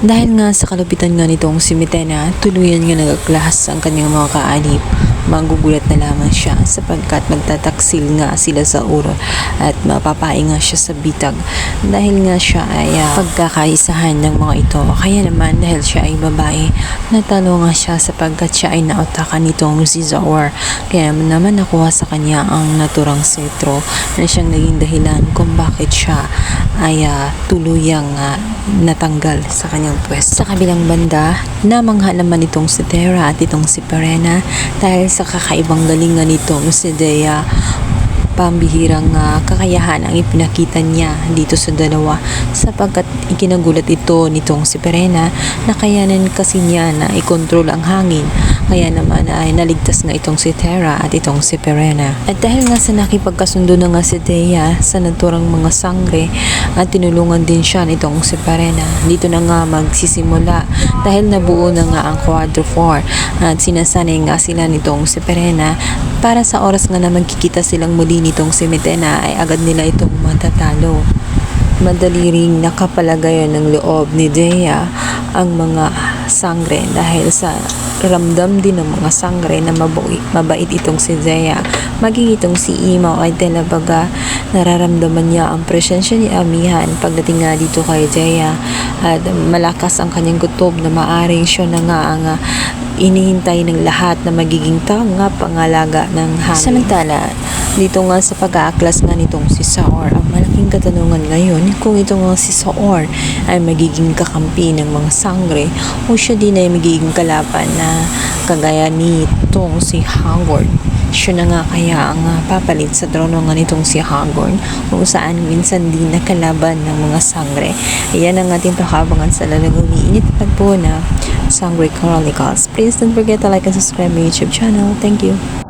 Dahil nga sa kalupitan nga nitong si Mitena, tuluyan nga nagaglas ang kanyang mga kaalip. Magugulat na lamang siya sapagkat magtataksil nga sila sa uro at mapapain nga siya sa bitag dahil nga siya ay ah, pagkakaisahan ng mga ito. Kaya naman dahil siya ay babae, natalo nga siya sapagkat siya ay nautakan nitong si Zawar. Kaya naman nakuha sa kanya ang naturang setro na siyang naging dahilan kung bakit siya ay ah, tuluyang ah, natanggal sa kanyang pwesto. Sa kabilang banda, namangha naman itong si Tera at itong si Perena dahil sa kakaibang galingan nitong si Dea pambihirang ah, kakayahan ang ipinakita niya dito sa dalawa sapagkat ikinagulat ito nitong si Perena na kayanan kasi niya na ikontrol ang hangin kaya naman ay naligtas nga itong si Tera at itong si Perena. At dahil nga sa nakipagkasundo na nga si Dea sa naturang mga sangre at tinulungan din siya nitong si Perena. Dito na nga magsisimula dahil nabuo na nga ang Quadro 4 at sinasanay nga sila nitong si Perena para sa oras nga na magkikita silang muli nitong si Metena ay agad nila itong matatalo. Madali ring nakapalagayan ng loob ni Dea ang mga sangre dahil sa ramdam din ng mga sangre na mabait, mabait itong si Dea. Maging itong si Imaw ay talabaga nararamdaman niya ang presensya ni Amihan pagdating nga dito kay Dea at malakas ang kanyang gutob na maaring siya na nga ang inihintay ng lahat na magiging tanga pangalaga ng hangin. Samantala, dito nga sa pag-aaklas nga nitong si Saor, ang malaking katanungan ngayon kung ito nga si Saor ay magiging kakampi ng mga sangre o siya din ay magiging kalaban na kagaya nitong si Howard. Siya na nga kaya ang ah, papalit sa trono nga nitong si Hagorn kung saan minsan din nakalaban ng mga sangre. Ayan ang ating pakabangan sa lalagang iinit pa po na Sangre Chronicles. Please don't forget to like and subscribe my YouTube channel. Thank you.